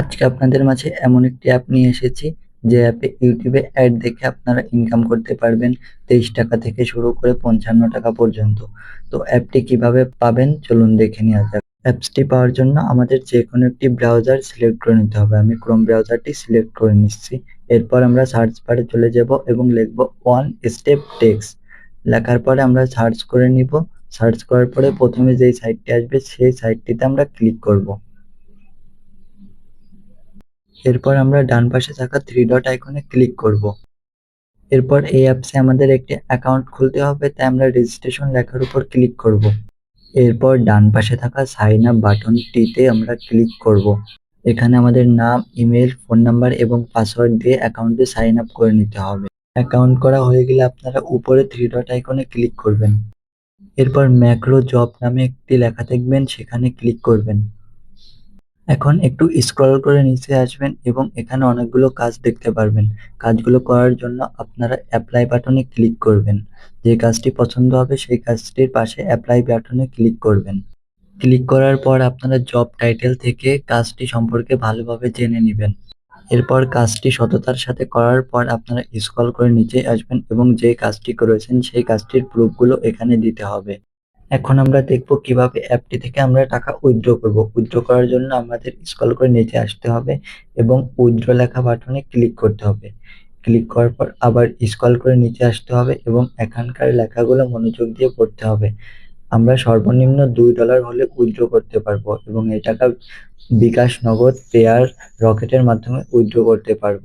আজকে আপনাদের মাঝে এমন একটি অ্যাপ নিয়ে এসেছি, যে অ্যাপে ইউটিউবে অ্যাড দেখে আপনারা ইনকাম করতে পারবেন তেইশ টাকা থেকে শুরু করে পঞ্চান্ন টাকা পর্যন্ত। তো অ্যাপটি কীভাবে পাবেন? চলুন দেখে নেওয়া যাক। অ্যাপসটি পাওয়ার জন্য আমাদের যে কোনো একটি ব্রাউজার সিলেক্ট করে নিতে হবে। আমি ক্রোম ব্রাউজারটি সিলেক্ট করে নিচ্ছি। এরপর আমরা সার্চ বারে চলে যাব এবং লিখব ওয়ান স্টেপ টেক্স লেখার পরে আমরা সার্চ করে নিব। সার্চ করার পরে প্রথমে যেই সাইটটি আসবে, সেই সাইটটিতে আমরা ক্লিক করব। এরপর আমরা ডান পাশে থাকা থ্রি ডট আইকনে ক্লিক করব। এরপর এই অ্যাপসে আমাদের একটি অ্যাকাউন্ট খুলতে হবে, তাই আমরা রেজিস্ট্রেশন লেখার উপর ক্লিক করব। এরপর ডান পাশে থাকা সাইন আপ বাটনটিতে আমরা ক্লিক করব। এখানে আমাদের নাম ইমেল ফোন নাম্বার এবং পাসওয়ার্ড দিয়ে অ্যাকাউন্টে সাইন আপ করে নিতে হবে। অ্যাকাউন্ট করা হয়ে গেলে আপনারা উপরে থ্রি ডট আইকনে ক্লিক করবেন। এরপর ম্যাক্রো জব নামে একটি লেখা দেখবেন, সেখানে ক্লিক করবেন। এখন একটু স্ক্রল করে নিচে আসবেন এবং এখানে অনেকগুলো কাজ দেখতে পারবেন। কাজগুলো করার জন্য আপনারা অ্যাপ্লাই বাটনে ক্লিক করবেন। যে কাজটি পছন্দ হবে সেই কাজটির পাশে অ্যাপ্লাই বাটনে ক্লিক করবেন। ক্লিক করার পর আপনারা জব টাইটেল থেকে কাজটি সম্পর্কে ভালোভাবে জেনে নেবেন। এরপর কাজটি সততার সাথে করার পর আপনারা স্ক্রল করে নিচে আসবেন এবং যে কাজটি করেছেন সেই কাজটির প্রুফগুলো এখানে দিতে হবে। এখন আমরা দেখব কীভাবে অ্যাপটি থেকে আমরা টাকা উইথড্র করব। উইথড্র করার জন্য আমাদের স্ক্রল করে নিচে আসতে হবে এবং উইথড্র লেখা বাটনে ক্লিক করতে হবে। ক্লিক করার পর আবার স্ক্রল করে নিচে আসতে হবে এবং এখানকার লেখাগুলো মনোযোগ দিয়ে পড়তে হবে। আমরা সর্বনিম্ন দুই ডলার হলে উইথড্র করতে পারব এবং এই টাকা বিকাশ নগদ পেয়ার রকেটের মাধ্যমে উইথড্র করতে পারব।